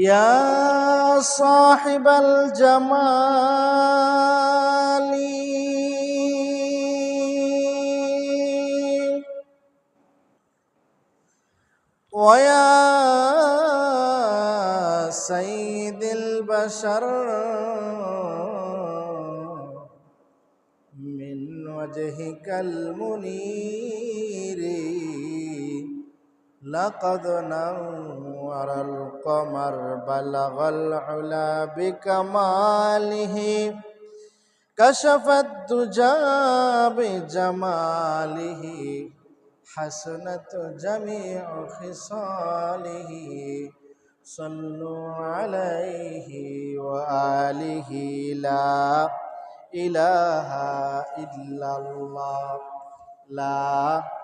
يا صاحب الجمال. ويا سيد البشر من وجهك المنير. لقد نور القمر بلغ العلا بكماله كشف الدجى بجماله حسنت جميع خصاله صلوا عليه وآله لا إله إلا الله لا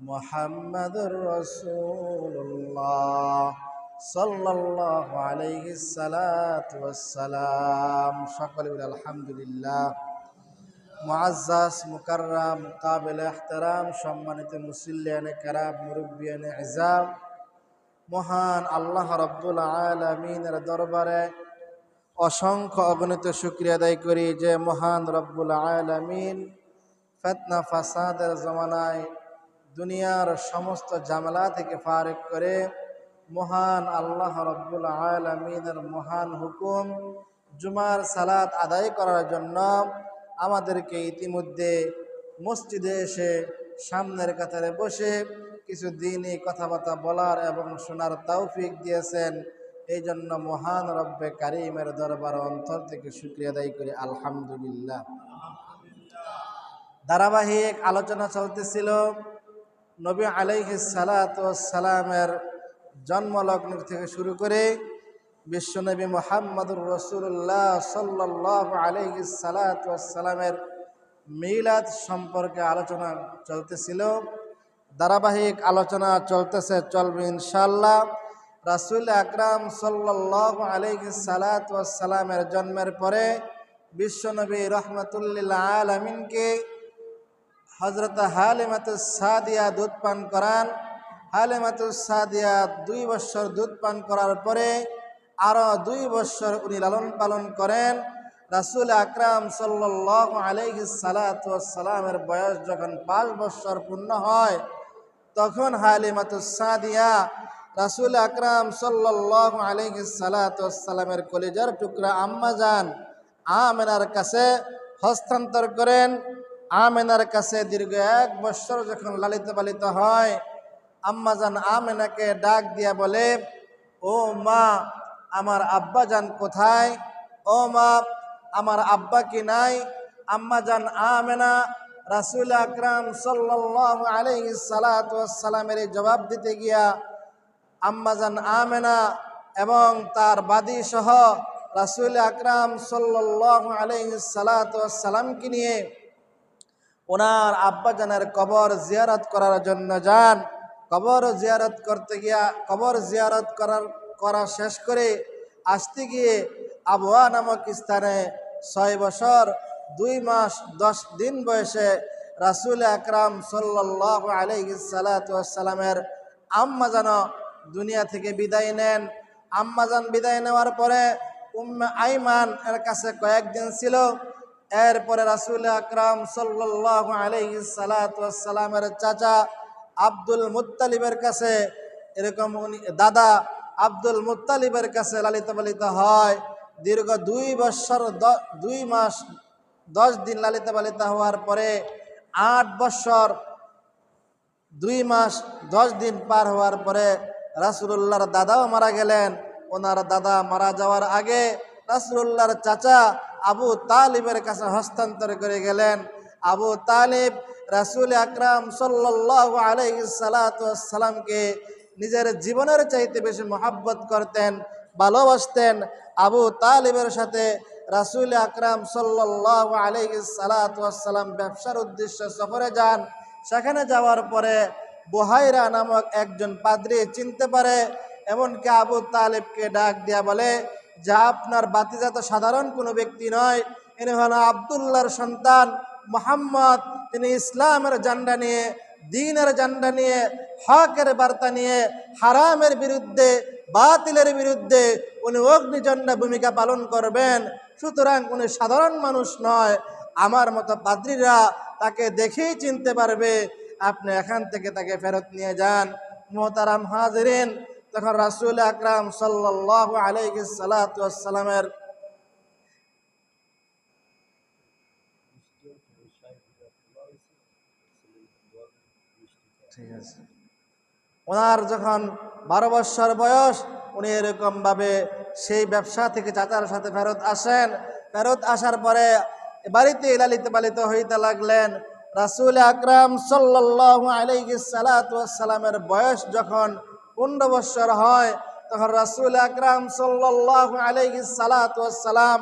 মোহাম্মদুর রসুল্লাহ সাল্লাহ আলাইহি সালাতাম সকলে আলহামদুলিল্লাহ। মুআজ্জাস মুকাররাম, মুকাবিল ইহতারাম সম্মানিত মুসল্লিয়ানে কারাম, মুরব্বিয়ানে ইজাম, মহান আল্লাহ রব্দুল আলমিনের দরবারে অসংখ্য অগণিত শুক্রিয়া আদায় করি যে মহান রব্বুল আলমিন ফেতনা, ফাসাদের জমানায় দুনিয়ার সমস্ত জামেলা থেকে ফারেক করে মহান আল্লাহ রব্বুল আলমিনের মহান হুকুম, জুমার সালাত আদায় করার জন্য আমাদেরকে ইতিমধ্যে মসজিদে এসে সামনের কাতারে বসে কিছু দিনই কথাবার্তা বলার এবং শোনার তৌফিক দিয়েছেন। এই জন্য মহান রব্বে কারিমের দরবার অন্তর থেকে শুক্রিয়া দায়ী করি। আলহামদুলিল্লাহ। ধারাবাহিক আলোচনা চলতেছিল। নবী আলাইহি সালামের জন্মলগ্ন থেকে শুরু করে বিশ্বনবী মোহাম্মদুর রসুল্লাহ সাল্লাহ আলাইহি সালামের মিলাদ সম্পর্কে আলোচনা চলতেছিল। ধারাবাহিক আলোচনা চলতেছে, চলবে ইনশাল্লাহ রাসুল আকরাম সাল্লাহ আলাইহি সালামের জন্মের পরে বিশ্বনবী রহমতুল্লিল্লা আলমিনকে হজরত হালিমাতুস সাদিয়া দুধ পান করান। হালিমাতুস সাদিয়া দুই বছর দুধ পান করার পরে আরও দুই বছর উনি লালন পালন করেন। রাসুল আকরাম সাল্লাহ আলহি সালাতামের বয়স যখন পাঁচ বছর পূর্ণ হয়, তখন হালিমাতুস সাদিয়া রাসুল আকরাম সাল্লাহ আলহি সালাতামের কলিজার টুকরা আম্মা যান আমেনার কাছে হস্তান্তর করেন। আমেনার কাছে দীর্ঘ এক বছর যখন লালিত পালিত হয়, আম্মাজান আমেনাকে ডাক দিয়া বলে, ও মা, আমার আব্বা যান কোথায়? ও মা, আমার আব্বা কি নাই? আম্মাজান আমেনা, রাসুল আকরাম সাল্লাহ আলহি সালাতামের জবাব দিতে গিয়া, আম্মাজান আমেনা এবং তার বাদী সহ রাসুল আকরাম সাল্লাহ আলহি সালাতামকে নিয়ে ওনার আব্বাজানের কবর জিয়ারত করার জন্য যান। কবর জিয়ারত করতে গিয়া, কবর জিয়ারত করার, করা শেষ করে আসতে গিয়ে আবহাওয়া নামক স্থানে ছয় বছর, দুই মাস, দশ দিন বয়সে রাসুল আকরাম সাল্লাহ আলহিসালামের আম্মা যেন দুনিয়া থেকে বিদায় নেন। আম্মাজান বিদায় নেওয়ার পরে উম্মে আইমান এর কাছে কয়েকদিন ছিল। এরপরে রাসুল আকরাম সাল্লাহ আলহি সালাতামের চাচা আব্দুল মুতালিবের কাছে, এরকম উনি, দাদা আব্দুল মুতালিবের কাছে লালিত পালিত হয়। দীর্ঘ দুই বৎসর দুই মাস, দশ দিন লালিত পালিত হওয়ার পরে আট বৎসর, দুই মাস, দশ দিন পার হওয়ার পরে রাসুল্লাহর দাদাও মারা গেলেন। ওনার দাদা মারা যাওয়ার আগে রাসুল্লাহর চাচা আবু তালিবের কাছে হস্তান্তর করে গেলেন। আবু তালিব রাসুল আকরাম সাল্লাহ নিজের জীবনের চাইতে বেশি মহাব্বত করতেন, ভালোবাসতেন। আবু তালিবের সাথে রাসুল আকরাম সাল্লাহ আলাইহি সালাম ব্যবসার উদ্দেশ্যে সফরে যান। সেখানে যাওয়ার পরে বুহাইরা নামক একজন পাদ্রী চিনতে পারে, এমনকি আবু তালেবকে ডাক দিয়া বলে যা আপনার বাতিজাত সাধারণ কোনো ব্যক্তি নয়। এনে হলো আবদুল্লাহর সন্তান মোহাম্মদ। তিনি ইসলামের জান্ডা নিয়ে, দিনের জান্ডা নিয়ে, হকের বার্তা নিয়ে, হারামের বিরুদ্ধে, বাতিলের বিরুদ্ধে উনি অগ্নিজন্ডা ভূমিকা পালন করবেন। সুতরাং উনি সাধারণ মানুষ নয়। আমার মতো পাদ্রীরা তাকে দেখেই চিনতে পারবে। আপনি এখান থেকে তাকে ফেরত নিয়ে যান। মোহতারাম হাজরিন তখন রাসুল আকরাম সাল্লাহ আলাইহি সালাতামের ঠিক আছে। ওনার যখন বারো বৎসর বয়স, উনি এরকমভাবে সেই ব্যবসা থেকে চাচার সাথে ফেরত আসেন। ফেরত আসার পরে বাড়িতে লালিত পালিত হইতে লাগলেন। রাসুল আকরাম সাল্লাহ আলাইহি সালাতামের বয়স যখন পনেরো হয়, তখন রাসুল আকরাম সাল্লাহ আলাইহি সালাতাম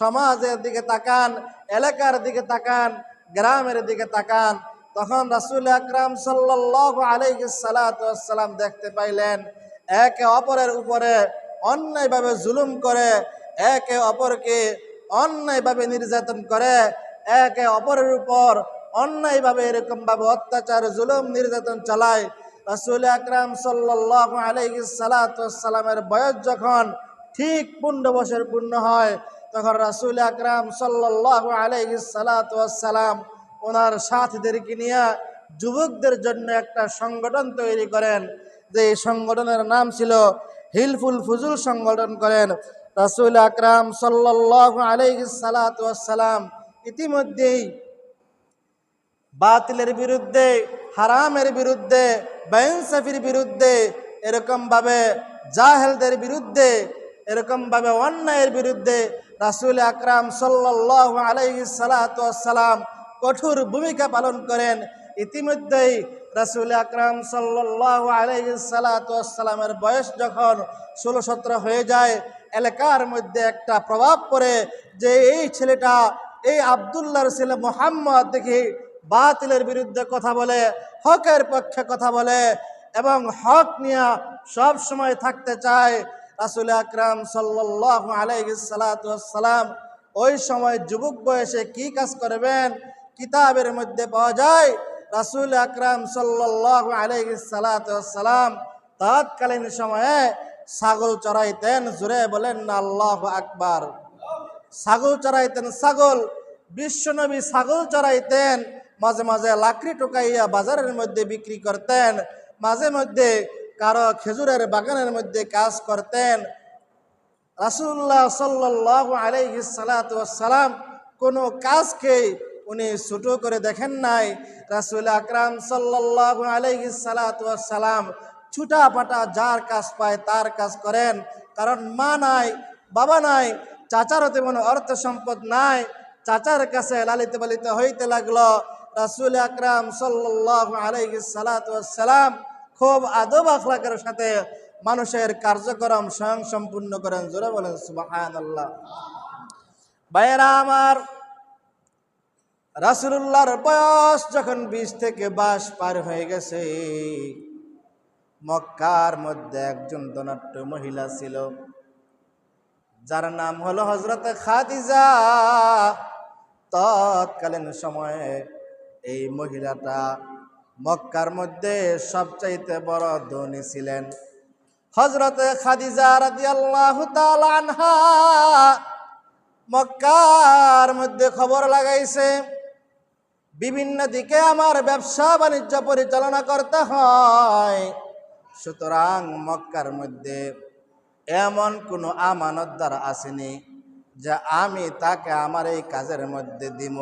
সমাজের দিকে তাকান, এলাকার দিকে তাকান, গ্রামের দিকে তাকান। তখন রাসুল আকরাম সাল্লাহ আলাইহি সালাতাম দেখতে পাইলেন, একে অপরের উপরে অন্যায়ভাবে জুলুম করে, একে অপরকে অন্যায়ভাবে নির্যাতন করে, একে অপরের উপর অন্যায়ভাবে এরকমভাবে অত্যাচার, জুলুম, নির্যাতন চালায়। রাসুল আকরাম সাল্লাহ বয়স যখন ঠিক পূর্ণ বছর পূর্ণ হয়, তখন রাসুল আকরাম সাল্লাহ আলাইহি সালাতাম ওনার সাথীদেরকে নিয়ে যুবকদের জন্য একটা সংগঠন তৈরি করেন। যে এই সংগঠনের নাম ছিল হিলফুল ফুজুল সংগঠন করেন। রাসুল আকরাম সাল্লাহ আলাইহি সালাতাম ইতিমধ্যেই বাতিলের বিরুদ্ধে, হারামের বিরুদ্ধে, বেইনসাফির বিরুদ্ধে, এরকমভাবে জাহেলদের বিরুদ্ধে, এরকমভাবে অন্যায়ের বিরুদ্ধে রাসুল আকরাম সাল্লাহ আলাইহি সালাতাম কঠোর ভূমিকা পালন করেন। ইতিমধ্যেই রাসুল আকরাম সাল্লাহ আলাইহি সালাতামের বয়স যখন ষোলো সতেরো হয়ে যায়, এলাকার মধ্যে একটা প্রভাব পড়ে যে এই ছেলেটা, এই আবদুল্লাহর ছেলে মোহাম্মদ দেখি বাতিলের বিরুদ্ধে কথা বলে, হকের পক্ষে কথা বলে এবং হক নিয়ে সব সময় থাকতে চায় রাসুল আকরাম সাল্লাহ আলাইসালাম ওই সময় যুবক বয়সে কি কাজ করবেন? কিতাবের মধ্যে পাওয়া যায়, রাসুল আকরাম সাল্লাহ আলাইসালাম তৎকালীন সময়ে ছাগল চড়াইতেন জুড়ে বলেন আল্লাহ আকবার। ছাগল চড়াইতেন, ছাগল। বিশ্বনবী ছাগল চড়াইতেন মাঝে মাঝে লাকড়ি টোকাইয়া বাজারের মধ্যে বিক্রি করতেন, মাঝে মধ্যে কারও খেজুরের বাগানের মধ্যে কাজ করতেন। রাসুল্লাহ সাল্লাহ আলাইহি সালাম কোনো কাজকে উনি ছোটো করে দেখেন নাই। রাসুল আকরাম সাল্লাহ আলাইহি সালাম ছুটা পাটা যার কাজ পায় তার কাজ করেন। কারণ মা নাই, বাবা নাই চাচারও তেমন অর্থ সম্পদ নাই। চাচার কাছে লালিত পালিত হইতে লাগল। রাসুল আকরাম সালাম খুব আদব আখলাকের সাথে মানুষের কার্যক্রম স্বয়ং সম্পূর্ণ করেন। জোরে বলেন আল্লাহ ভাইয়েরা আমার রাসুল্লাহর বয়স যখন বিশ থেকে বাস পার হয়ে গেছে, মক্কার মধ্যে একজন ধনাট্য মহিলা ছিল, যার নাম হলো হজরত খাদিজা। তৎকালীন সময়ে এই মহিলাটা মক্কার মধ্যে সবচাইতে বড় ধনী ছিলেন। হজরত খাদিজা রাদি আল্লাহ আনহা মক্কার মধ্যে খবর লাগাইছে, বিভিন্ন দিকে আমার ব্যবসা বাণিজ্য পরিচালনা করতে হয়, সুতরাং মক্কার মধ্যে এমন কোনো আমানতদার আসেনি যে আমি তাকে আমার এই কাজের মধ্যে দিব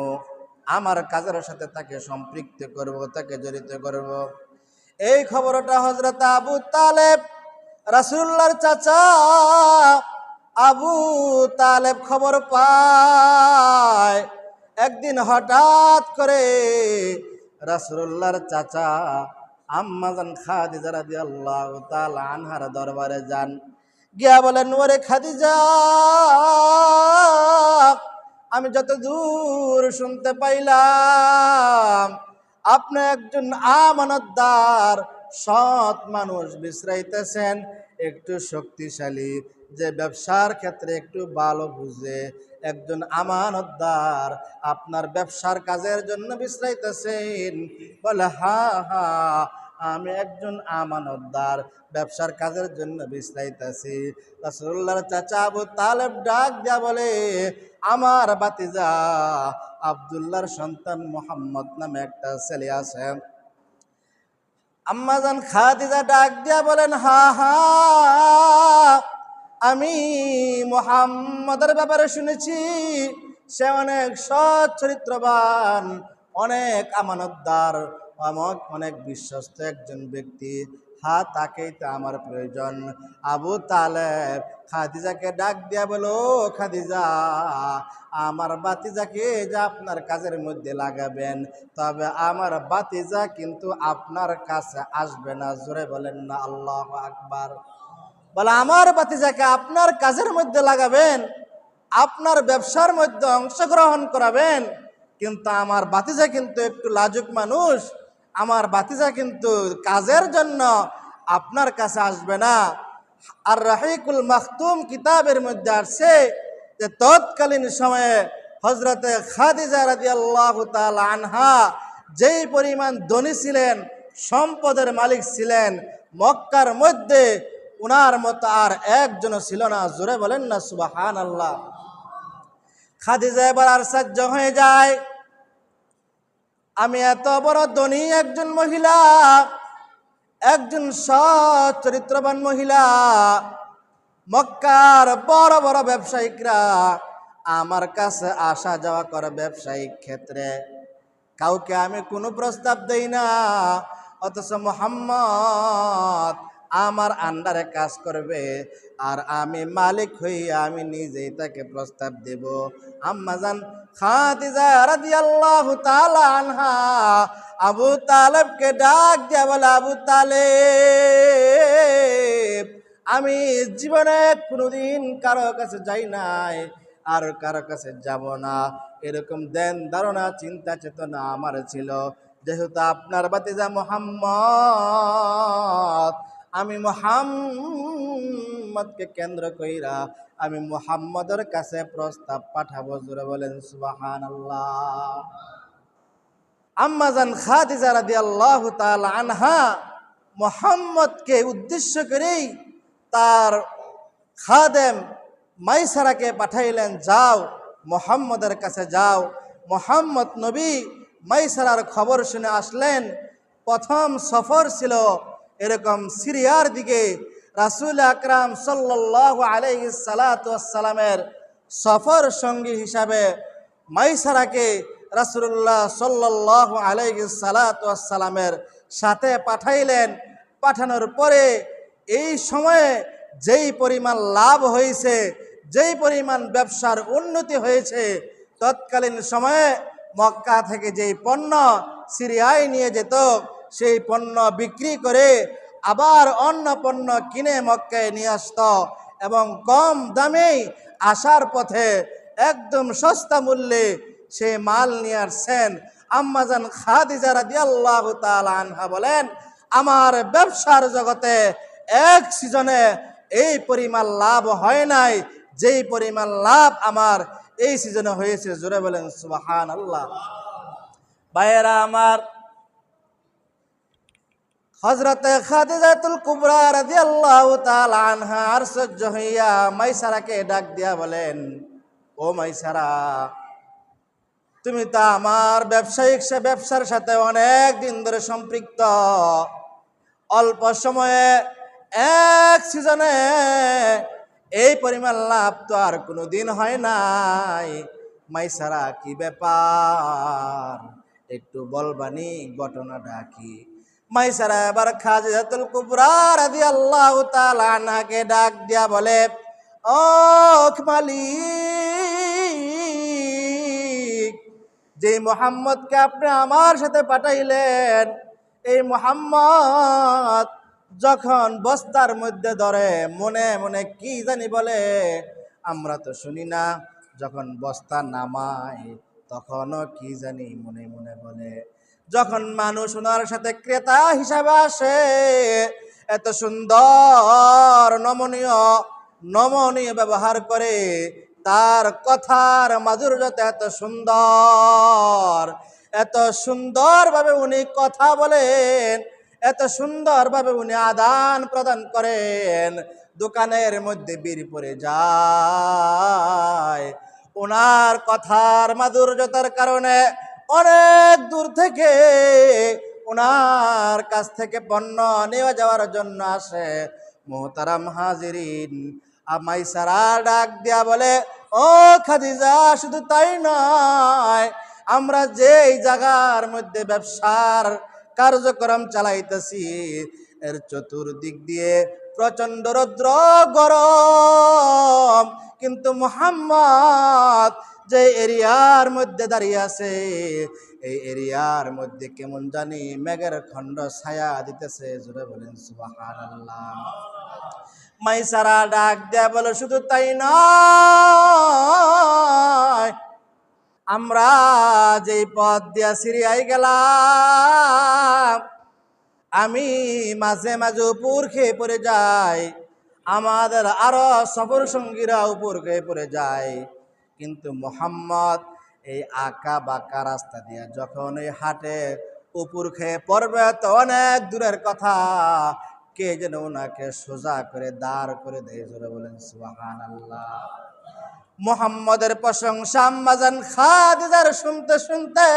আমার কাজের সাথে তাকে সম্পৃক্ত করব, তাকে জড়িত করব। এই খবরটা হজরত আবু তালেব রাসুল্লার চাচা আবু তালেব খবর পায়। একদিন হঠাৎ করে রাসুল্লাহর চাচা আম্মাজান খাদিজা রাদিয়াল্লাহু তাআলা আনহার দরবারে যান। গিয়া বলেন ওরে খাদিজা আমি যত দূর শুনতে পাইলাম, আপনি একজন আমানতদার, সৎ মানুষ বিশ্রাইতেছেন। একটু শক্তিশালী, যে ব্যবসার ক্ষেত্রে একটু ভালো বুঝে। একজন আমানতদার আপনার ব্যবসার কাজের জন্য বিশ্রাইতেছেন। বলে, হা হা, আমি একজন আমানতদার, ব্যবসার কাজের জন্য বিশ্রাইতেছি। রাসূলুল্লাহর চাচা আবু তালেব ডাক দিয়া বলে আমার বাতিজা আব্দুল্লাহর সন্তান মোহাম্মদ নামে একটা ছেলে আছে। আম্মাজান খাদিজা ডাক দিয়া বলেন, হা হা, আমি মোহাম্মদের ব্যাপারে শুনেছি। সে অনেক সৎ, চরিত্রবান, অনেক আমানতদার অনেক বিশ্বস্ত একজন ব্যক্তি। হা তাকেই তো আমার প্রয়োজন। আবু তালেব খাদিজাকে ডাক দিয়া বলো খাদিজা, আমার বাতিজাকে যা আপনার কাজের মধ্যে লাগাবেন, তবে আমার বাতিজা কিন্তু আপনার কাছে আসবে না। জোরে বলেন না, আল্লাহ আকবার। বলে, আমার বাতিজাকে আপনার কাজের মধ্যে লাগাবেন, আপনার ব্যবসার মধ্যে অংশগ্রহণ করাবেন, কিন্তু আমার বাতিজা কিন্তু একটু লাজুক মানুষ আমার বাতিজা কিন্তু কাজের জন্য আপনার কাছে আসবে না। আর রাহিকুল মাখতুম কিতাবের মধ্যে আসছে যে তৎকালীন সময়ে হজরতে খাদিজা রাজি আল্লাহ আনহা যেই পরিমাণ ধনী ছিলেন, সম্পদের মালিক ছিলেন, মক্কার মধ্যে উনার মতো আর একজনও ছিল না। জোরে বলেন না সুবাহান আল্লাহ খাদিজা এবার আর সাহায্য হয়ে যায়। আমি এত বড় ধনী একজন মহিলা, একজন সৎ চরিত্রবান মহিলা, মক্কার বড় বড় ব্যবসায়িকরা আমার কাছে আসা যাওয়া করে ব্যবসায়িক ক্ষেত্রে। কাউকে আমি কোনো প্রস্তাব দেই না, অথচ মোহাম্মদ আমার আন্ডারে কাজ করবে, আর আমি মালিক হইয়া আমি নিজেই তাকে প্রস্তাব দেব। আম্মাজান আনহা, আবু তালেবকে ডাক দিয়া বলে, আবু তালেব, আমি জীবনে কোনোদিন কারও কাছে যাই নাই আর কারও কাছে যাব না। এরকম দেন ধারণা, চিন্তা, চেতনা আমার ছিল। যেহেতু আপনার বাতিজা মোহাম্মদ, আমি মোহাম্মদকে কেন্দ্র কইরা আমি মোহাম্মদের কাছে প্রস্তাব পাঠাবো। জোরে বলেন সুবাহান আল্লাহ আম্মাজান খাদিজা রাদিয়াল্লাহু তাআলা আনহা মোহাম্মদকে উদ্দেশ্য করেই তার খাদেম মাইসারাকে পাঠাইলেন, যাও, মোহাম্মদের কাছে যাও। মোহাম্মদ নবী মাইসারার খবর শুনে আসলেন, প্রথম সফর ছিল এরকম সিরিয়ার দিকে রাসুল আকরাম সাল্লাহ আলহি সালাতামের সফর সঙ্গী হিসাবে মাইসারাকে রাসুল্লাহ সাল্লাহ আলহি সালাতামের সাথে পাঠাইলেন। পাঠানোর পরে এই সময়ে যেই পরিমাণ লাভ হয়েছে, যেই পরিমাণ ব্যবসার উন্নতি হয়েছে, তৎকালীন সময়ে মক্কা থেকে যেই পণ্য সিরিয়ায় নিয়ে যেত, সেই পণ্য বিক্রি করে আবার অন্য পণ্য কিনে মক্কায় নিয়ে আসত এবং কম দামেই আসার পথে একদম সস্তা মূল্যে সে মাল নিয়ে আসছেন। আম্মাজান খাদিজা রাদিয়াল্লাহু তাআলা আনহা বলেন, আমার ব্যবসার জগতে এক সিজনে এই পরিমাণ লাভ হয় নাই, যেই পরিমাণ লাভ আমার এই সিজনে হয়েছে। জোরে বলেন সুবাহান আল্লাহ ভাইয়েরা, আমার হজরতে খাদিজাতুল কুবরা রাদিয়াল্লাহু তাআলা আনহা আর সহ্য হইয়া মাইসারাকে ডাক দিয়া বলেন, ও মাইসারা, তুমি তো আমার ব্যবসায়িক সে ব্যবসার সাথে অনেক দিন ধরে সম্পৃক্ত। অল্প সময়ে এক সিজনে এই পরিমাণ লাভ তো আর কোনো দিন হয় নাই। মাইসারা, কি ব্যাপার? একটু বলবানি, ঘটনাটা কি? মাইসারা এবার খাজিদাতুল কুবরা রাদি আল্লাহ তালাকে ডাক দিয়া বলে, ও মালিক যে মোহাম্মদকে আপনি আমার সাথে পাঠাইলেন, এই মোহাম্মদ যখন বস্তার মধ্যে ধরে মনে মনে কি জানি বলে, আমরা তো শুনি না, যখন বস্তা নামায় তখনও কি জানি মনে মনে বলে। যখন মানুষ ওনার সাথে ক্রেতা হিসাবে আসে, এত সুন্দর নমনীয় নমনীয় ব্যবহার করে তার কথার মাধুর্যতা এত সুন্দর, এত সুন্দরভাবে উনি কথা বলেন, এত সুন্দরভাবে উনি আদান প্রদান করেন, দোকানের মধ্যে বীর পরে যায়। ওনার কথার মাধুর্যতার কারণে অনেক দূর থেকে ওনার কাছ থেকে পণ্য নেওয়া যাওয়ার জন্য আসে। মোহতারাম হাজিরিন আমাই সারা ডাক দিয়া বলে, ও খাদিজা, শুধু তাই নয়, আমরা যেই জায়গার মধ্যে ব্যবসার কার্যক্রম চালাইতেছি, এর চতুর্দিক দিয়ে প্রচণ্ড রৌদ্র গরম, কিন্তু মোহাম্মদ যে এরিয়ার মধ্যে দাঁড়িয়ে আছে, এই এরিয়ার মধ্যে কেমন জানি মেঘের খণ্ড ছায়া দিতেছে, জোরে বলেন সুবহানাল্লাহ। মাইসারা ডাক দেয়া বলে, শুধু তাই নয়, আমরা যেই পথ দিয়া সিরিয়াই গেলাম, আমি মাঝে মাঝে উপর খেয়ে পড়ে যাই, আমাদের আরও সফর সঙ্গীরা উপর খেয়ে পড়ে যায়। কিন্তু মোহাম্মদ এই আঁকা বাঁকা রাস্তা দিয়ে যখন এই হাটে উপর খেয়ে পড়বে, তো অনেক দূরের কথা। কে যেন ওনাকে সোজা করে দাঁড় করে দেয়, জোরে বলেন সুবাহান আল্লাহ মোহাম্মদের প্রশংসা আম্মাজান খাদিজার শুনতে শুনতে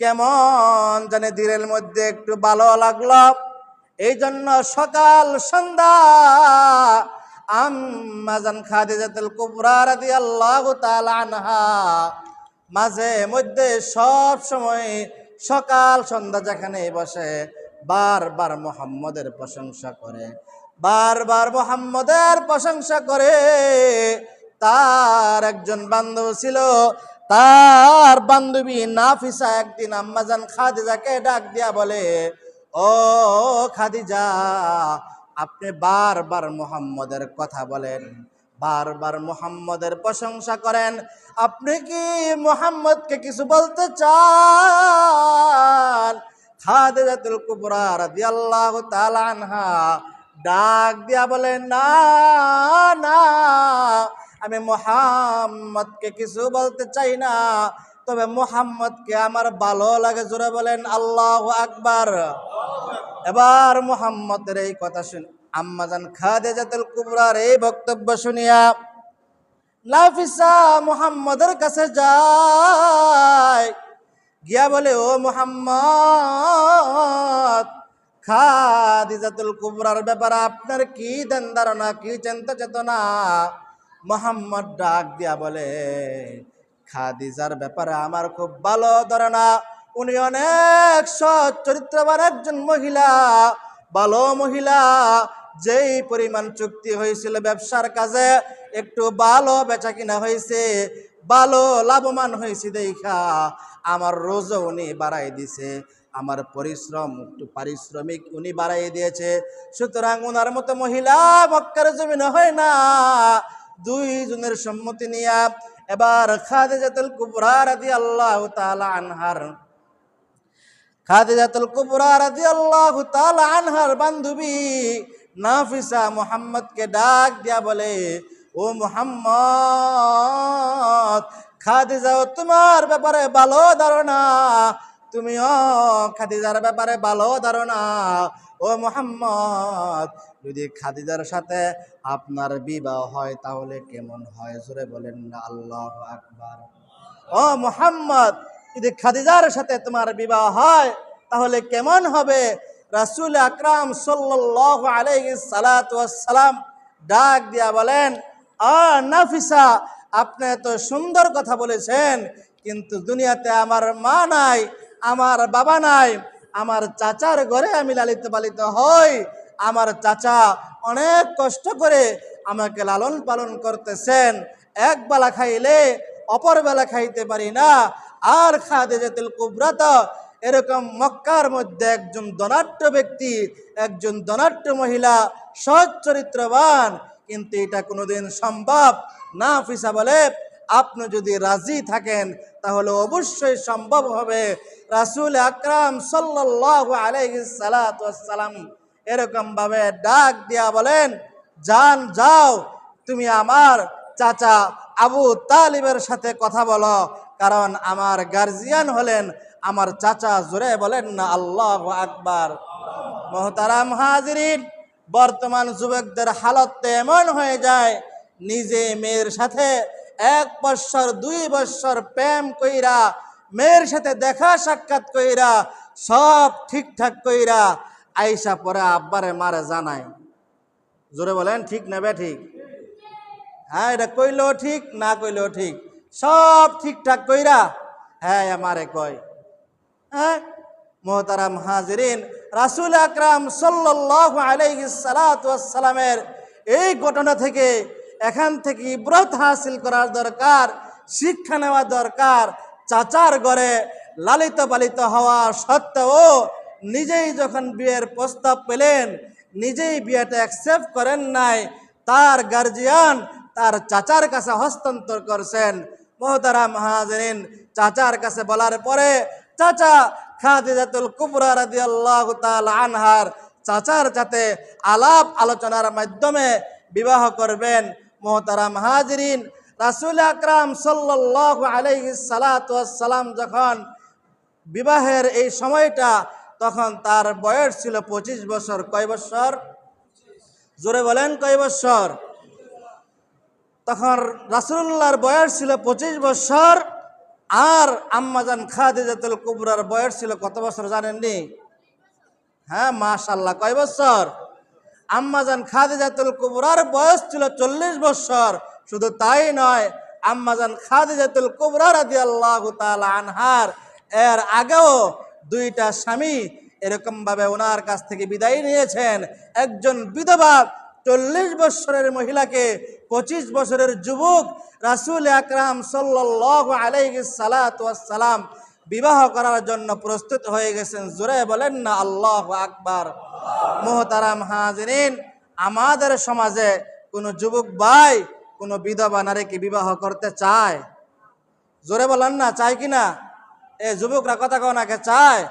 কেমন জানে দিনের মধ্যে একটু ভালো লাগল। এই জন্য সকাল সন্ধ্যা আম্মাজান খাদিজাতুল কুবরা রাদিয়াল্লাহু তাআলা আনহা। মাঝে মধ্যে সব সময় সকাল সন্ধ্যা যেখানে বসে, বারবার মোহাম্মদের প্রশংসা করে, বারবার মোহাম্মদের প্রশংসা করে। তার একজন বান্ধব ছিল, তার বান্ধবী নাফিসা একদিন আম্মাজান খাদিজাকে ডাক দিয়া বলে, ও খাদিজা আপনি বারবার মোহাম্মদের কথা বলেন, বারবার মোহাম্মদের প্রশংসা করেন। আপনি কি মোহাম্মদকে কিছু বলতে চান? খাদিজাতুল কুবরা রাদিয়াল্লাহু তাআলা আনহা ডাক দিয়া বলেন না না, আমি মোহাম্মদকে কিছু বলতে চাই না। তবে মোহাম্মদকে আমার ভালো লাগে, জোরে বলেন আল্লাহ আকবার। এবার মোহাম্মদের এই কথা শুন। আম্মাজান খাদিজাতুল কুবরার এই বক্তব্য শুনিয়া নাফিসা মোহাম্মদের কাছে যায়। গিয়া বলে, ও মোহাম্মদ, খাদিজাতুল কুবরার ব্যাপারে আপনার কি দেন ধারণা, কি চিন্তা চেতনা? মোহাম্মদ ডাক দিয়া বলে খাদিজার ব্যাপারে আমার খুব ভালো ধারণা। উনি অনেক সৎ, চরিত্রবান একজন মহিলা, ভালো মহিলা। যেই পরিমাণ চুক্তি হয়েছিল ব্যবসার কাজে, একটু ভালো বেচা কিনা হয়েছে, ভালো লাভবান হয়েছে দেখা। আমার রোজও উনি বাড়াই দিছে, আমার পরিশ্রম, একটু পারিশ্রমিক উনি বাড়াই দিয়েছে। সুতরাং ওনার মতো মহিলা মক্কার জমিনে হয় না। দুই জনের সম্মতি নিয়ে এবার খাদিজাতুল কুবরা রাদিয়াল্লাহু তাআলা আনহার। খাদিজাতুল কুবরা রাদিয়াল্লাহু তাআলা আনহার বান্ধবী নাফিসা মুহাম্মদকে ডাক দিয়া বলে, ও মুহাম্মদ খাদিজা তোমার ব্যাপারে ভালো ধারণা। তুমিও খাদিজার ব্যাপারে ভালো ধারণা। ও মুহাম্মদ যদি খাদিজার সাথে আপনার বিবাহ হয়, তাহলে কেমন হয়? জোরে বলেন না, আল্লাহ আকবার। ও মুহাম্মদ, যদি খাদিজার সাথে তোমার বিবাহ হয়, তাহলে কেমন হবে? রাসুল আকরাম সাল্লাল্লাহু আলাইহি সালাতু সালাম ডাক দিয়া বলেন, আ নাফিসা, আপনি এত সুন্দর কথা বলেছেন, কিন্তু দুনিয়াতে আমার মা নাই, আমার বাবা নাই, আমার চাচার ঘরে আমি লালিত পালিত হই আমার চাচা অনেক কষ্ট করে আমাকে লালন পালন করতেছেন। এক বেলা খাইলে অপর বেলা খাইতে পারি না। আর খাদে যেতুল কুবরাত এরকম মক্কার মধ্যে একজন ধনাঢ্য ব্যক্তি, একজন ধনাঢ্য মহিলা, সৎ চরিত্রবান। কিন্তু এটা কোনোদিন সম্ভব না ফিসা বলে আপনি যদি রাজি থাকেন তাহলে অবশ্যই সম্ভব হবে। রাসূল আকরাম সাল্লাল্লাহু আলাইহি সালাম এরকম ভাবে ডাক দিয়া বলেন যান যাও, তুমি আমার চাচা আবু তালিবের সাথে কথা বলো, কারণ আমার গার্জিয়ান হলেন, আমার চাচা জোরে বলেন না, আল্লাহ আকবার। মোহতারাম হাজিরিন, বর্তমান যুবকদের হালত এমন হয়ে যায়, নিজে মেয়ের সাথে এক বৎসর দুই বৎসর প্রেম কইরা, মেয়ের সাথে দেখা সাক্ষাৎ কইরা, সব ঠিকঠাক কইরা আইসা পরে আব্বারে মারে জানায় জোরে বলেন, ঠিক নেবে ঠিক? হ্যাঁ এটা কইলেও ঠিক, না কইলেও ঠিক। সব ঠিকঠাক কইরা হ্যাঁ আমারে কয়। হ্যাঁ মোহতারাম হাজিরিন, রাসুল আকরাম সালামের এই ঘটনা থেকে, এখান থেকে ইব্রত হাসিল করার দরকার, শিক্ষা নেওয়া দরকার, চাচার ঘরে লালিত পালিত হওয়া সত্ত্বেও নিজেই যখন বিয়ের প্রস্তাব পেলেন, নিজেই বিয়েটা অ্যাকসেপ্ট করেন নাই, তার গার্জিয়ান তার চাচার কাছে হস্তান্তর করছেন। মোহতারাম হাজরিন চাচার কাছে বলার পরে চাচা খাদিজাতুল কুবরা রাদিয়াল্লাহু তাআলা আনহার চাচার সাথে আলাপ আলোচনার মাধ্যমে বিবাহ করবেন। মোহতারাম হাজরিন রাসূল আকরাম সাল্লাল্লাহু আলাইহি সালাতু সালাম যখন বিবাহের এই সময়টা তখন তার বয়স ছিল পঁচিশ বছর। কয় বছর? জোরে বলেন, কয় বছর? তখন রাসুল্লাহর বয়স ছিল পঁচিশ বছর আর আম্মাজান খাদিজাতুল কুবরার বয়স ছিল কত বছর জানেননি? হ্যাঁ মাশাল্লাহ কয় বছর? আম্মাজান খাদিজাতুল কুবরার বয়স ছিল চল্লিশ বছর। শুধু তাই নয় আম্মাজান খাদিজাতুল কুবরা রাদি আল্লাহ আনহার, এর আগেও দুইটা স্বামী এরকম ভাবে ওনার কাছ থেকে বিদায় নিয়েছেন। একজন বিধবা চল্লিশ বছরের মহিলাকে, পঁচিশ বছরের যুবক রাসুল আকরাম সাল্লাহ আলাইহি সালাম বিবাহ করার জন্য প্রস্তুত হয়ে গেছেন। জোরে বলেন না, আল্লাহ আকবার। মোহতারাম হাজরিন, আমাদের সমাজে কোনো যুবক ভাই, কোনো বিধবা নারীকে বিবাহ করতে চায়? জোরে বলেন না, চায় কি না? এ যুবকরা কথা কও নাকে চায়।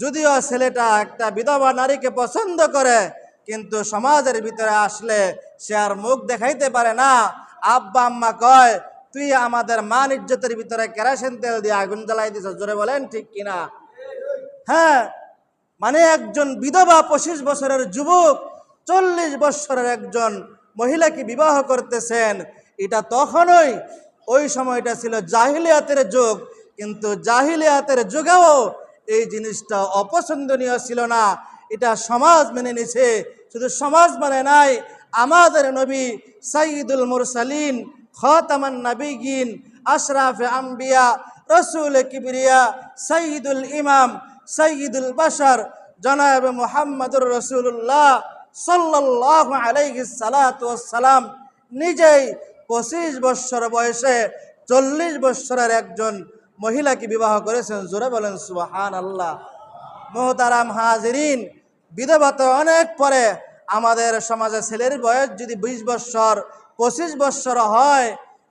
যদিও ছেলেটা একটা বিধবা নারীকে পছন্দ করে, কিন্তু সমাজের ভিতরে আসলে সে আর মুখ দেখাইতে পারে না। আব্বা, আম্মা কয়, তুই আমাদের মান ইজ্জতের ভিতরে কেরাসিন তেল দিয়ে আগুন জ্বালাই দিছ জোরে বলেন ঠিক কিনা হ্যাঁ মানে একজন বিধবা পঁচিশ বছরের যুবক, চল্লিশ বছরের একজন মহিলাকে বিবাহ করতেছেন। এটা তখনই, ওই সময়টা ছিল জাহিলিয়াতের যুগ। কিন্তু জাহিলিয়াতের যুগেও এই জিনিসটা অপছন্দনীয় ছিল না। এটা সমাজ মেনে নিছে, শুধু সমাজ মানে নাই, আমাদের নবী সাইদুল মুরসালিন, খতামান নবীগিন আশরাফে আম্বিয়া, রসুল কিবরিয়া সঈদুল ইমাম সঈদুল বাশার, জনাব মোহাম্মদুর রসুল্লাহ সাল্লাহ আলাইহি সালাম নিজেই পঁচিশ বৎসর বয়সে চল্লিশ বৎসরের একজন মহিলাকে বিবাহ করেছেন জোরে বলেন সুবাহান আল্লাহ মোহতারাম হাজরিন, বিধবা তো অনেক পরে আমাদের সমাজে ছেলের বয়স যদি বিশ বৎসর, পঁচিশ বৎসর হয়,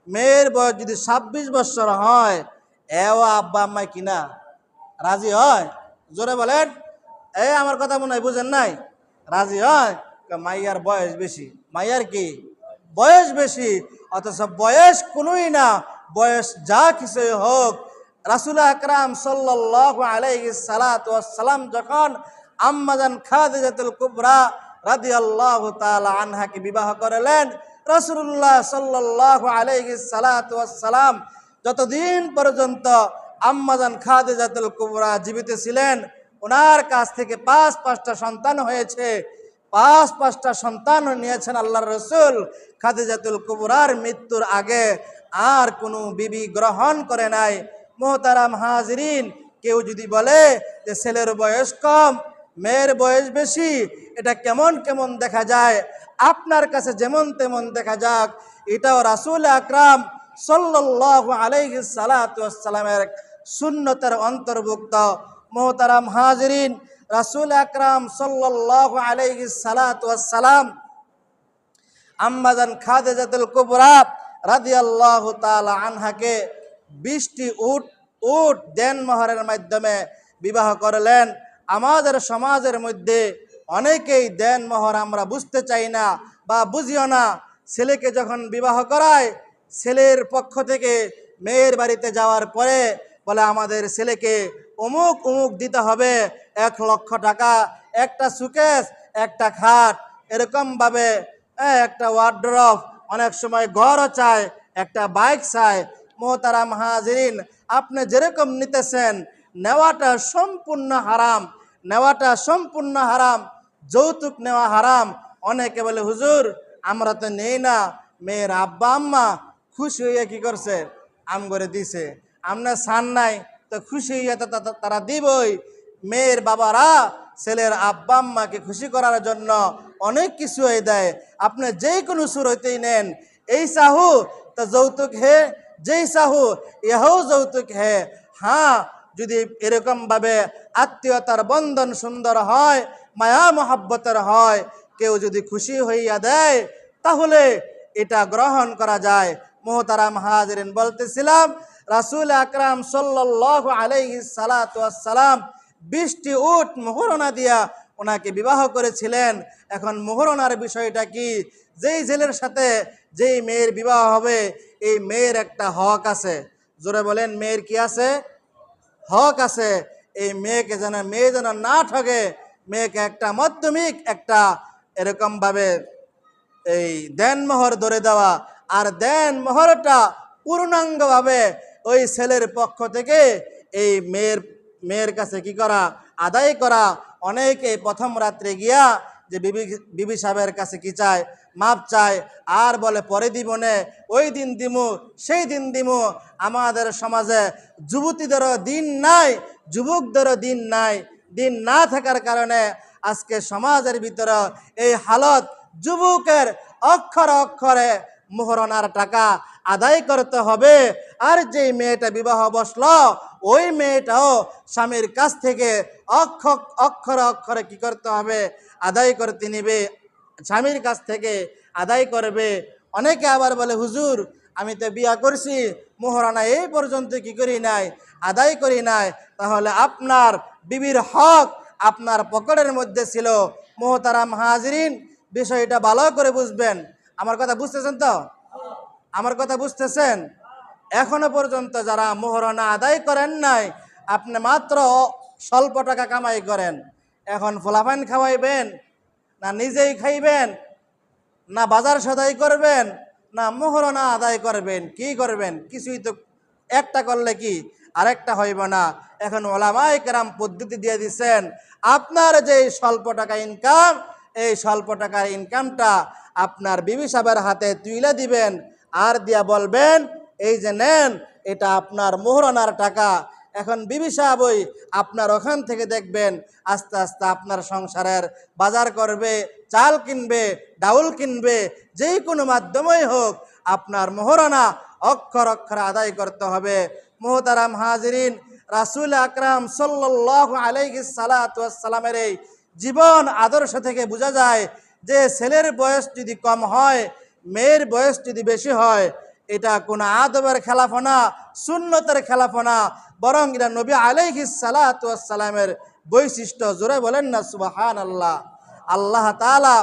মেয়ের বয়স যদি ছাব্বিশ বৎসর হয়, এও আব্বা আম্মাই কিনা? রাজি হয়? জোরে বলেন। এ আমার কথা মনে হয় বুঝেন নাই? রাজি হয়? মাইয়ার বয়স বেশি। মাইয়ার কি? বয়স বেশি। অথচ বয়স কোনোই না। বয়স যা কিছুই হোক রাসুল আকরাম সাল্লাহ আলাইহি সালাম যখন আম্মাজান খাদিজাতুল কুবরা রাদি আল্লাহ আনহাকে বিবাহ করলেন রসুল্লাহ সাল্লাহ আলাইহি সালাম যতদিন পর্যন্ত আম্মাজান খাদিজাতুল কুবরা জীবিত ছিলেন ওনার কাছ থেকে পাঁচ পাঁচটা সন্তান হয়েছে। পাঁচ পাঁচটা সন্তান নিয়েছেন আল্লাহ রসুল খাদিজাতুল কুবরার মৃত্যুর আগে। আর কোনো বিবি গ্রহণ করে নাই। মোহতারাম হাজরিন। কেউ যদি বলে যে ছেলের বয়স কম, মেয়ের বয়স বেশি, এটা কেমন কেমন দেখা যায়? আপনার কাছে যেমন তেমন দেখা যাক। এটাও রাসুল আকরাম সাল্লাহ আলাইহি সালাতামের সুন্নতের অন্তর্ভুক্ত। মোহতারাম হাজরিন, রাসুল আকরাম সাল্লাহ আলাইহি সালাম আম্মাজান খাদেজাতুল কুবরা রাদিয়াল্লাহু তাআলা আনহাকে বিশটি উট উট দেন মোহরের মাধ্যমে বিবাহ করলেন। আমাদের সমাজের মধ্যে অনেকেই দেন মোহর আমরা বুঝতে চাই না বা বুঝিও না। ছেলেকে যখন বিবাহ করায়, ছেলের পক্ষ থেকে মেয়ের বাড়িতে যাওয়ার পরে বলে, আমাদের ছেলেকে অমুক অমুক দিতে হবে। এক লক্ষ টাকা, একটা সুকেস, একটা খাট। এরকমভাবে একটা ওয়ার্ড্রফ অনেক সময় ঘরও চায়, একটা বাইক চায়। মোহতারাম হাজিরিন আপনি যেরকম নিতেছেন, নেওয়াটা সম্পূর্ণ হারাম, নেওয়াটা সম্পূর্ণ হারাম, যৌতুক নেওয়া হারাম। অনেকে বলে, হুজুর, আমরা তো নেই না, মেয়ের আব্বা আম্মা খুশি হইয়া কি করছে? আম করে দিছে। আমরা সান নাই, তো খুশি হইয়া তারা দিবই। মেয়ের বাবারা ছেলের আব্বা আম্মাকে খুশি করার জন্য অনেক কিছু হয়ে দেয়। আপনি যে কোনো সুর হইতেই নেন। এই সাহু, তো যৌতুক হে যেই সাহু ইহাও যৌতুক হে হ্যাঁ যদি এরকমভাবে আত্মীয়তার বন্ধন সুন্দর হয় মায়া মহাব্বতের হয় কেউ যদি খুশি হইয়া দেয় তাহলে এটা গ্রহণ করা যায় মোহতারাম হাজরিন বলতেছিলাম রাসুল আকরাম সাল্লাহ আলাইহি সালাম বিশটি উট, মোহরণা দিয়া ওনাকে বিবাহ করেছিলেন। এখন মোহরণার বিষয়টা কি? যেই ছেলের সাথে যেই মেয়ের বিবাহ হবে, এই মেয়ের একটা হক আছে। জোরে বলেন, মেয়ের কি আছে? হক আছে। এই মেয়েকে যেন, মেয়ে যেন না ঠগে, মেয়েকে একটা মাধ্যমিক, একটা এরকমভাবে এই দেন মোহর ধরে দেওয়া। আর দেনমোহরটা পূর্ণাঙ্গভাবে ওই ছেলের পক্ষ থেকে এই মেয়ের মেয়ের কাছে কি করা, আদায় করা। অনেকে প্রথম রাত্রে গিয়া যে বিবি বিবি সাহেবের কাছে কি চায় মাপ চায় আর বলে পরে দিব নে, ওই দিন দিমু, সেই দিন দিমু। আমাদের সমাজে যুবতীদেরও দিন নাই, যুবকদেরও দিন নাই। দিন না থাকার কারণে আজকে সমাজের ভিতরে এই হালত যুবকের অক্ষর অক্ষরে মোহরনার টাকা আদায় করতে হবে। আর যে মেয়েটা বিবাহ বসল, ওই মেয়েটাও স্বামীর কাছ থেকে অক্ষ, অক্ষরে অক্ষরে কি করতে হবে? আদায় করতে নিবে। স্বামীর কাছ থেকে আদায় করবে। অনেকে আবার বলে, হুজুর, আমি তো বিয়া করছি, মোহরানা এই পর্যন্ত কি করি নাই, আদায় করি নাই। তাহলে আপনার বিবির হক আপনার পকেটের মধ্যে ছিল। মোহতারাম হাজরিন, বিষয়টা ভালো করে বুঝবেন। আমার কথা বুঝতেছেন তো? আমার কথা বুঝতেছেন? এখনও পর্যন্ত যারা মোহরণা আদায় করেন নাই, আপনি মাত্র স্বল্প টাকা কামাই করেন। এখন ফলাফান খাওয়াইবেন না নিজেই খাইবেন, না বাজার সদাই করবেন, না মোহরণা আদায় করবেন, কি করবেন? কিছুই তো একটা করলে কি আরেকটা হইব না। এখন ওলামাই কেরাম পদ্ধতি দিয়ে দিচ্ছেন, আপনার যে স্বল্প টাকা ইনকাম এই স্বল্প টাকার ইনকামটা আপনার বিবি সাহেবের হাতে তুইলে দিবেন, আর দিয়া বলবেন, এই যে নেন, এটা আপনার মোহরনার টাকা এখন বিবি সাহেবই আপনার ওখান থেকে দেখবেন, আস্তে আস্তে আপনার সংসারের বাজার করবে, চাল কিনবে, ডাউল কিনবে, যেই কোনো মাধ্যমেই হোক আপনার মোহরানা অক্ষর অক্ষর আদায় করতে হবে। মোহতারাম হাজরিন, রাসুল আকরাম সাল্লাহ আলাইহি সালামের এই জীবন আদর্শ থেকে বোঝা যায় যে ছেলের বয়স যদি কম হয়, মেয়ের বয়স যদি বেশি হয়, এটা কোনো আদবের খেলাফনা সুন্নতের খেলাফনা বরং এটা নবী আলাইহি সালামের বৈশিষ্ট্য জোরে বলেন না সুবাহান আল্লাহ আল্লাহ তালা